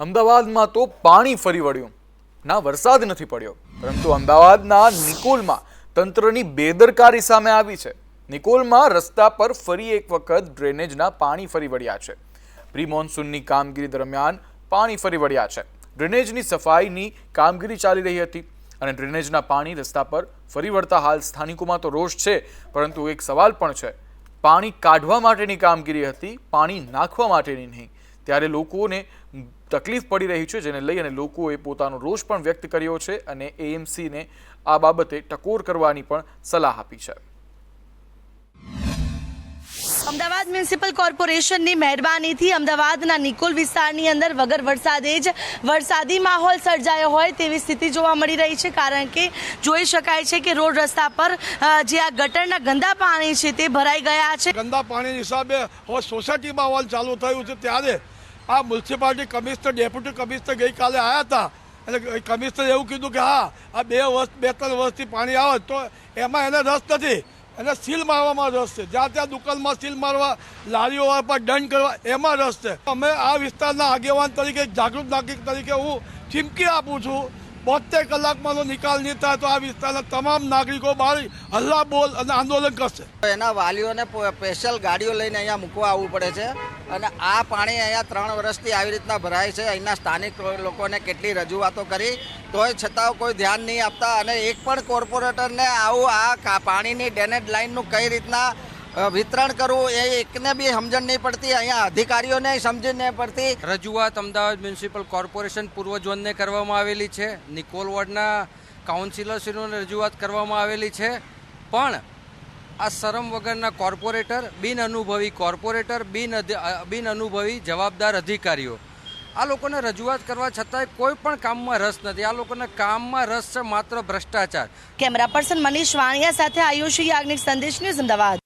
અમદાવાદમાં તો પાણી ફરી વળ્યું. ના, વરસાદ નથી પડ્યો. પરંતુ અમદાવાદના નિકોલમાં તંત્રની બેદરકારી સામે આવી છે. નિકોલમાં રસ્તા પર ફરી એક વખત ડ્રેનેજના પાણી ફરી વળ્યા છે. પ્રી મોન્સૂનની કામગીરી દરમિયાન પાણી ફરી વળ્યા છે. ડ્રેનેજની સફાઈની કામગીરી ચાલી રહી હતી અને ડ્રેનેજના પાણી રસ્તા પર ફરી વળતા હાલ સ્થાનિકોમાં તો રોષ છે, પરંતુ એક સવાલ પણ છે. પાણી કાઢવા માટેની કામગીરી હતી, પાણી નાખવા માટેની નહીં. ત્યારે લોકોને તકલીફ પડી રહી છે જેને લઈ અને લોકોએ પોતાનો રોષ પણ વ્યક્ત કર્યો છે અને એએમસીને આ બાબતે ટકોર કરવાની પણ સલાહ આપી છે. અમદાવાદ મ્યુનિસિપલ કોર્પોરેશનની મહેરબાનીથી અમદાવાદના નિકોલ વિસ્તારની અંદર વગર વરસાદે જ વરસાદી માહોલ સર્જાયો હોય તેવી સ્થિતિ જોવા મળી રહી છે કારણ કે જોઈ શકાય છે કે રોડ રસ્તા પર જે આ ગટરના ગંદા પાણી છે તે ભરાઈ ગયા છે. ગંદા પાણી હિસાબે હવે સોસાયટીમાં હોલ ચાલુ થયું છે ત્યારે આ મ્યુનિસિપાલિટી કમિશનર, ડેપ્યુટી કમિશનર ગઈકાલે આવ્યા હતા. એટલે કમિશનરે એવું કીધું કે હા, આ બે વર્ષ, બે, ત્રણ વર્ષથી પાણી આવે તો એમાં એને રસ નથી. એને સીલ મારવામાં રસ છે. જ્યાં ત્યાં દુકાનમાં સીલ મારવા, લારીઓ પર દંડ કરવા, એમાં રસ છે. અમે આ વિસ્તારના આગેવાન તરીકે, જાગૃત નાગરિક તરીકે હું ચીમકી આપું છું. બોતેર કલાકમાંનો નિકાલ નહીં થાય તો આ વિસ્તારના તમામ નાગરિકો બહાર હલ્લા બોલ અને આંદોલન કરશે. એના વાલીઓને સ્પેશિયલ ગાડીઓ લઈને અહીંયા મૂકવા આવવું પડે છે. અને આ પાણી અહીંયા ત્રણ વર્ષથી આવી રીતના ભરાય છે. અહીંના સ્થાનિક લોકોને કેટલી રજૂઆતો કરી. તોય છતાં કોઈ ધ્યાન નહીં આપતા અને એક પણ કોર્પોરેટરને આવું આ પાણીની ડેનેજ લાઇનનું કઈ રીતના વિતરણ કરવું એ એકને બી સમજણ નહીં પડતી. અહીંયા અધિકારીઓને સમજણ નહીં પડતી. રજૂઆત અમદાવાદ મ્યુનિસિપલ કોર્પોરેશન પૂર્વ ઝોનને કરવામાં આવેલી છે. નિકોલ વોર્ડના કાઉન્સિલરશ્રીઓને રજૂઆત કરવામાં આવેલી છે. પણ આ શરમ વગરના કોર્પોરેટર, બિન અનુભવી કોર્પોરેટર, બિન બિન અનુભવી જવાબદાર અધિકારીઓ. આ લોકોને રજૂઆત કરવા છતાંય કોઈ પણ કામમાં રસ નથી. આ લોકોને કામમાં રસ છે માત્ર ભ્રષ્ટાચાર. કેમેરા પર્સન મનીષ વાણિયા સાથે આયુષ યાજ્ઞિક સંદેશ ન્યૂઝ અમદાવાદ.